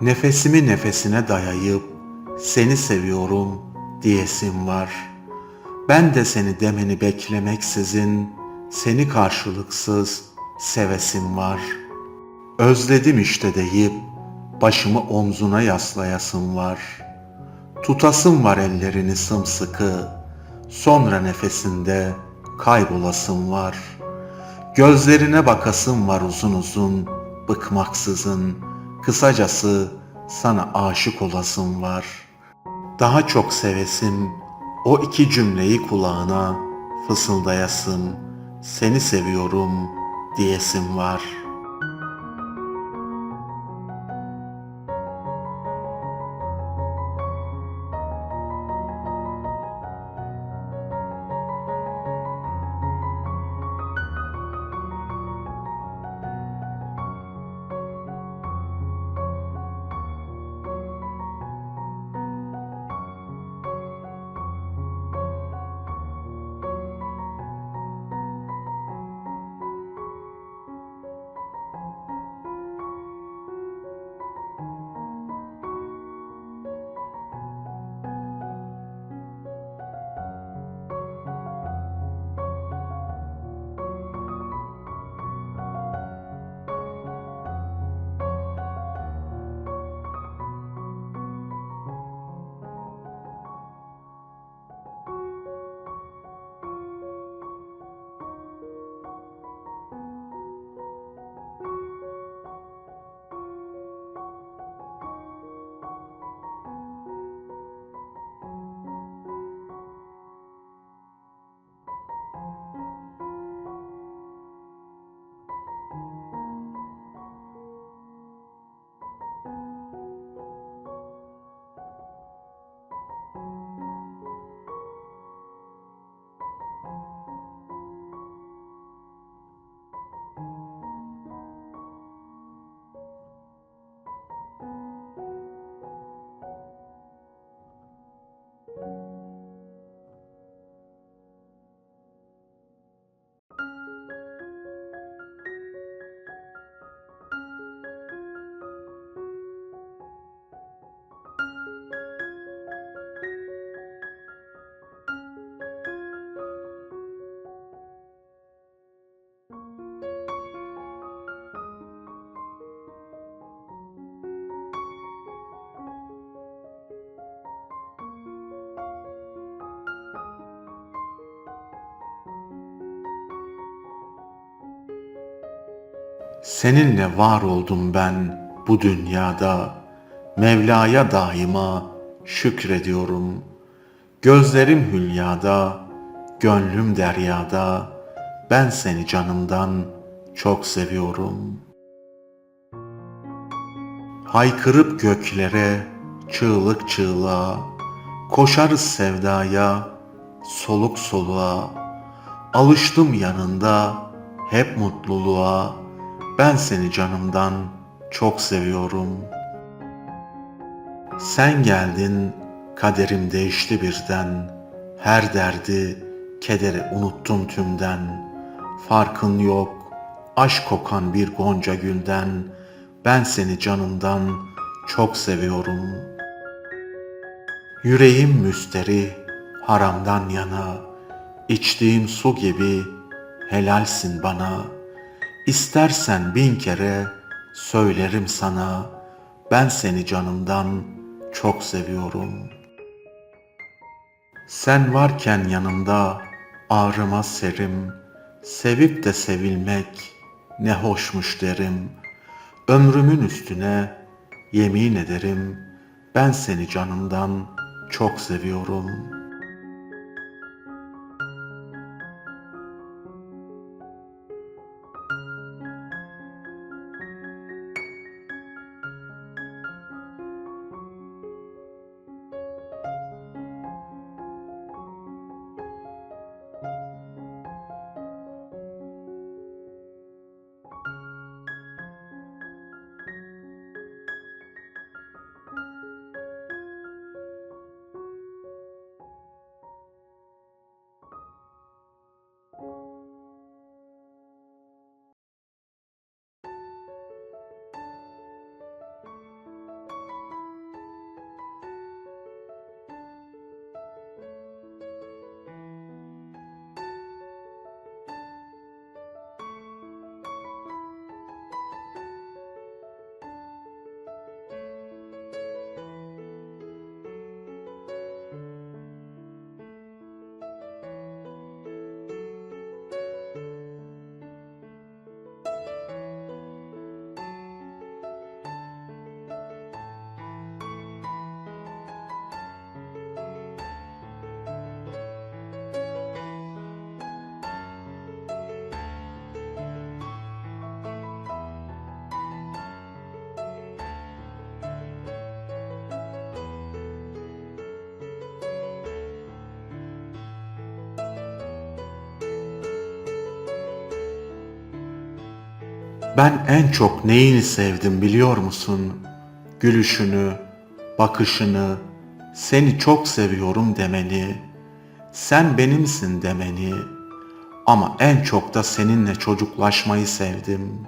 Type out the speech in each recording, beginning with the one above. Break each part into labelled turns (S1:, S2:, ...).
S1: Nefesimi nefesine dayayıp seni seviyorum diyesim var. Ben de seni demeni beklemeksizin seni karşılıksız sevesim var. Özledim işte deyip başımı omzuna yaslayasım var. Tutasım var ellerini sımsıkı, sonra nefesinde kaybolasım var. Gözlerine bakasım var uzun uzun, bıkmaksızın, kısacası sana aşık olasım var. Daha çok sevesim, o iki cümleyi kulağına fısıldayasım, seni seviyorum diyesim var.'' Seninle var oldum ben bu dünyada. Mevla'ya daima şükrediyorum. Gözlerim hülyada, gönlüm deryada. Ben seni canımdan çok seviyorum. Haykırıp göklere, çığlık çığlığa, koşarız sevdaya, soluk soluğa. Alıştım yanında, hep mutluluğa. Ben seni canımdan çok seviyorum. Sen geldin, kaderim değişti birden. Her derdi, kederi unuttum tümden. Farkın yok, aşk kokan bir gonca gülden. Ben seni canımdan çok seviyorum. Yüreğim müsteri, haramdan yana. İçtiğim su gibi helalsin bana.'' İstersen bin kere söylerim sana, ben seni canımdan çok seviyorum. Sen varken yanımda ağrıma serim, sevip de sevilmek ne hoşmuş derim. Ömrümün üstüne yemin ederim, ben seni canımdan çok seviyorum.'' Ben en çok neyini sevdim biliyor musun? Gülüşünü, bakışını, seni çok seviyorum demeni, sen benimsin demeni ama en çok da seninle çocuklaşmayı sevdim.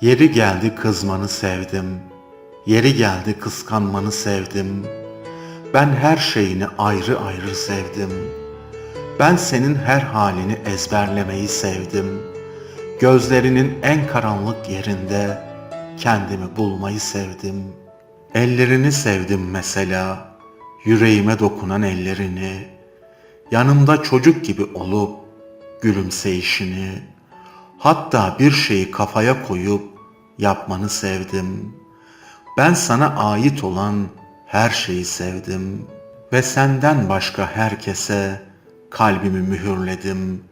S1: Yeri geldi kızmanı sevdim. Yeri geldi kıskanmanı sevdim. Ben her şeyini ayrı ayrı sevdim. Ben senin her halini ezberlemeyi sevdim. Gözlerinin en karanlık yerinde kendimi bulmayı sevdim. Ellerini sevdim mesela, yüreğime dokunan ellerini. Yanımda çocuk gibi olup gülümseyişini, hatta bir şeyi kafaya koyup yapmanı sevdim. Ben sana ait olan her şeyi sevdim ve senden başka herkese kalbimi mühürledim.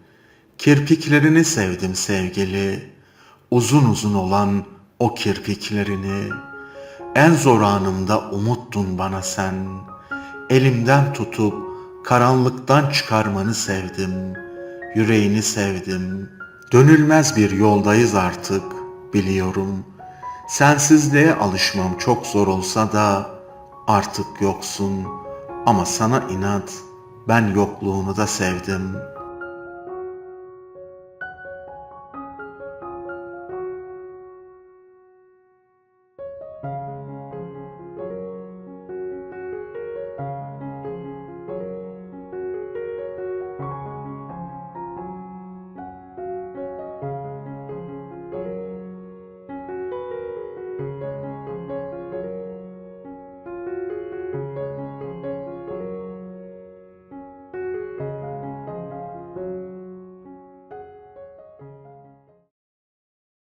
S1: Kirpiklerini sevdim sevgili, uzun uzun olan o kirpiklerini. En zor anımda umuttun bana sen. Elimden tutup karanlıktan çıkarmanı sevdim. Yüreğini sevdim. Dönülmez bir yoldayız artık biliyorum. Sensizliğe alışmam çok zor olsa da artık yoksun. Ama sana inat ben yokluğunu da sevdim.''